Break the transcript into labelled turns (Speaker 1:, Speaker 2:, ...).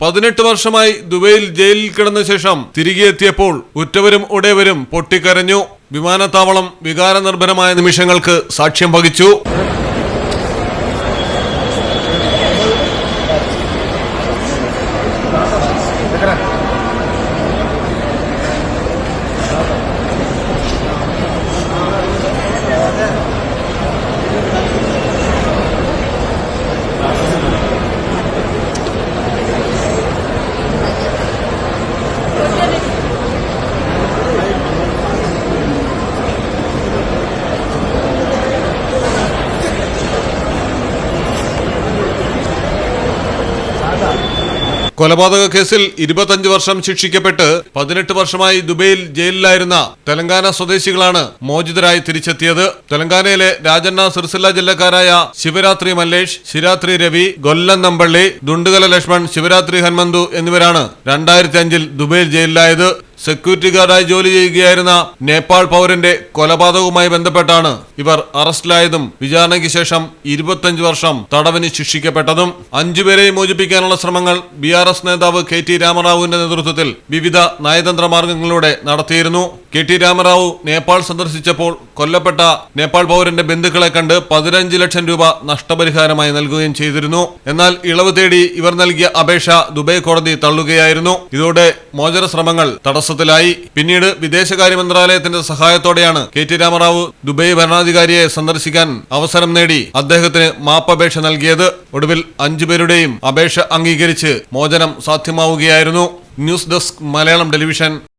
Speaker 1: പതിനെട്ട് വർഷമായി ദുബൈയിൽ ജയിലിൽ കിടന്ന ശേഷം തിരികെ എത്തിയപ്പോൾ ഉറ്റവരും ഉടയവരും പൊട്ടിക്കരഞ്ഞു. വിമാനത്താവളം വികാരനിർഭരമായ നിമിഷങ്ങൾക്ക് സാക്ഷ്യം വഹിച്ചു. കൊലപാതക കേസിൽ ഇരുപത്തഞ്ച് വർഷം ശിക്ഷിക്കപ്പെട്ട് പതിനെട്ട് വർഷമായി ദുബൈയിൽ ജയിലിലായിരുന്ന തെലങ്കാന സ്വദേശികളാണ് മോചിതരായി തിരിച്ചെത്തിയത്. തെലങ്കാനയിലെ രാജണ്ണ സിർസില്ല ജില്ലക്കാരായ ശിവരാത്രി മല്ലേഷ് ശിരാത്രി രവി കൊല്ലം നമ്പള്ളി ദുണ്ടുകല ലക്ഷ്മൺ ശിവരാത്രി ഹൻമന്തു എന്നിവരാണ് രണ്ടായിരത്തി അഞ്ചിൽ ദുബൈയിൽ ജയിലിലായത്. സെക്യൂരിറ്റി ഗാർഡായി ജോലി ചെയ്യുകയായിരുന്ന നേപ്പാൾ പൗരന്റെ കൊലപാതകവുമായി ബന്ധപ്പെട്ടാണ് ഇവർ അറസ്റ്റിലായതും വിചാരണയ്ക്ക് ശേഷം ഇരുപത്തഞ്ച് വർഷം തടവിന് ശിക്ഷിക്കപ്പെട്ടതും. അഞ്ചുപേരെയും മോചിപ്പിക്കാനുള്ള ശ്രമങ്ങൾ ബി നേതാവ് കെ ടി രാമറാവുവിന്റെ നേതൃത്വത്തിൽ വിവിധ നയതന്ത്ര മാർഗങ്ങളിലൂടെ നടത്തിയിരുന്നു. കെ ടി രാമറാവു നേപ്പാൾ സന്ദർശിച്ചപ്പോൾ കൊല്ലപ്പെട്ട നേപ്പാൾ പൗരന്റെ ബന്ധുക്കളെ കണ്ട് പതിനഞ്ച് ലക്ഷം രൂപ നഷ്ടപരിഹാരമായി നൽകുകയും ചെയ്തിരുന്നു. എന്നാൽ ഇളവ് തേടി ഇവർ നൽകിയ അപേക്ഷ ദുബൈ കോടതി തള്ളുകയായിരുന്നു. ഇതോടെ മോചന ശ്രമങ്ങൾ തടസ്സത്തിലായി. പിന്നീട് വിദേശകാര്യ മന്ത്രാലയത്തിന്റെ സഹായത്തോടെയാണ് കെ ടി രാമറാവു ദുബൈ ഭരണാധികാരിയെ സന്ദർശിക്കാൻ അവസരം നേടി അദ്ദേഹത്തിന് മാപ്പപേക്ഷ നൽകിയത്. ഒടുവിൽ അഞ്ചുപേരുടെയും അപേക്ഷ അംഗീകരിച്ച് മോചനം സാധ്യമാവുകയായിരുന്നു. News desk Malayalam television.